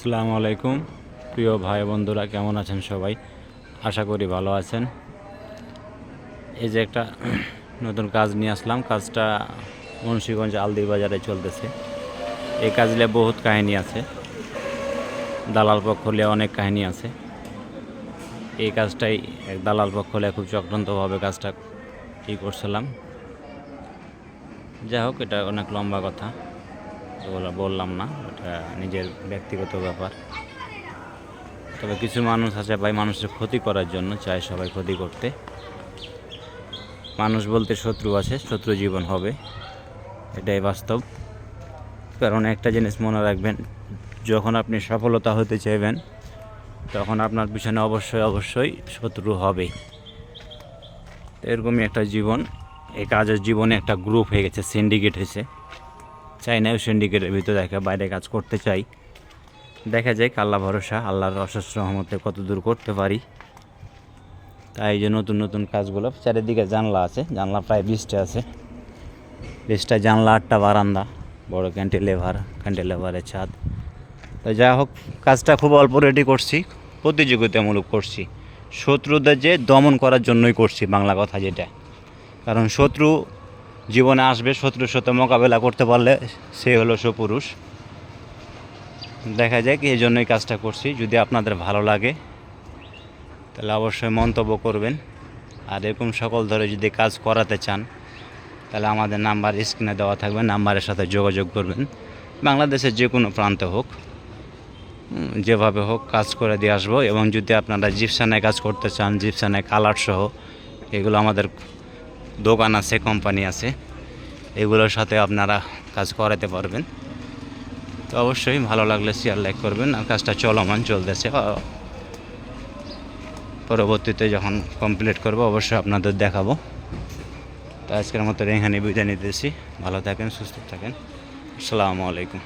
আসসালামু আলাইকুম। প্রিয় ভাই বন্ধুরা, কেমন আছেন সবাই? আশা করি ভালো আছেন। এই যে একটা নতুন কাজ নিয়ে আসলাম। কাজটা মুন্সিগঞ্জ আলদি বাজারে চলতেছে। এই কাজ নিয়ে বহুত কাহিনী আছে। দালাল পক্ষ নিয়ে অনেক কাহিনী আছে। এই কাজটাই এক দালাল পক্ষ নিয়ে খুব চক্রান্তভাবে কাজটা ই করছিলাম। যাই হোক, এটা অনেক লম্বা কথা। ওগুলো বললাম না এটা নিজের ব্যক্তিগত ব্যাপার। তবে কিছু মানুষ আছে ভাই মানুষের ক্ষতি করার জন্য, চায় সবাই ক্ষতি করতে। মানুষ বলতে শত্রু আছে, শত্রু জীবন হবে, এটাই বাস্তব। কারণ একটা জিনিস মনে রাখবেন, যখন আপনি সফলতা হতে চাইবেন, তখন আপনার পিছনে অবশ্যই অবশ্যই শত্রু হবে। এরকমই একটা জীবন, এই কাজের জীবনে একটা গ্রুপ হয়ে গেছে সিন্ডিকেট হয়েছে। চাই না সিন্ডিকেটের ভিতরে দেখে বাইরে কাজ করতে চাই। দেখা যায় আল্লাহ ভরসা, আল্লাহর অশেষ রহমতে কত দূর করতে পারি। তাই যে নতুন নতুন কাজগুলো, চারিদিকে জানলা আছে, জানলা প্রায় বিশটা আছে। বিশটা জানলা, আটটা বারান্দা, বড় ক্যান্টিলেভার ক্যান্টিলেভারের ছাদ। তো যাই হোক, কাজটা খুব অল্প রেডি করছি, প্রতিযোগিতামূলক করছি। শত্রুদের যে দমন করার জন্যই করছি, বাংলা কথা যেটা। কারণ শত্রু জীবনে আসবে, শত্রুর সাথে মোকাবেলা করতে পারলে সে হলো সুপুরুষ। দেখা যায় কি এই জন্যই কাজটা করছি। যদি আপনাদের ভালো লাগে, তাহলে অবশ্যই মন্তব্য করবেন। আর এরকম সকল ধরে যদি কাজ করাতে চান, তাহলে আমাদের নাম্বার স্ক্রিনে দেওয়া থাকবে, নাম্বারের সাথে যোগাযোগ করবেন। বাংলাদেশের যে কোনো প্রান্তে হোক যেভাবে হোক কাজ করে দিয়ে আসব। এবং যদি আপনারা জিপসানায় কাজ করতে চান জিপসানায় কালার সহ, এগুলো আমাদের দোকান আছে কোম্পানি আছে। এগুলোর সাথে আপনারা কাজ করাতে পারবেন। তো অবশ্যই ভালো লাগলে শেয়ার লাইক করবেন। আর কাজটা চলমান চলতেছে। পরবর্তীতে যখন কমপ্লিট করব, অবশ্যই আপনাদের দেখাবো। তো আজকের মতো এখানে বিদায় নিতেছি। ভালো থাকেন, সুস্থ থাকেন। আসসালামু আলাইকুম।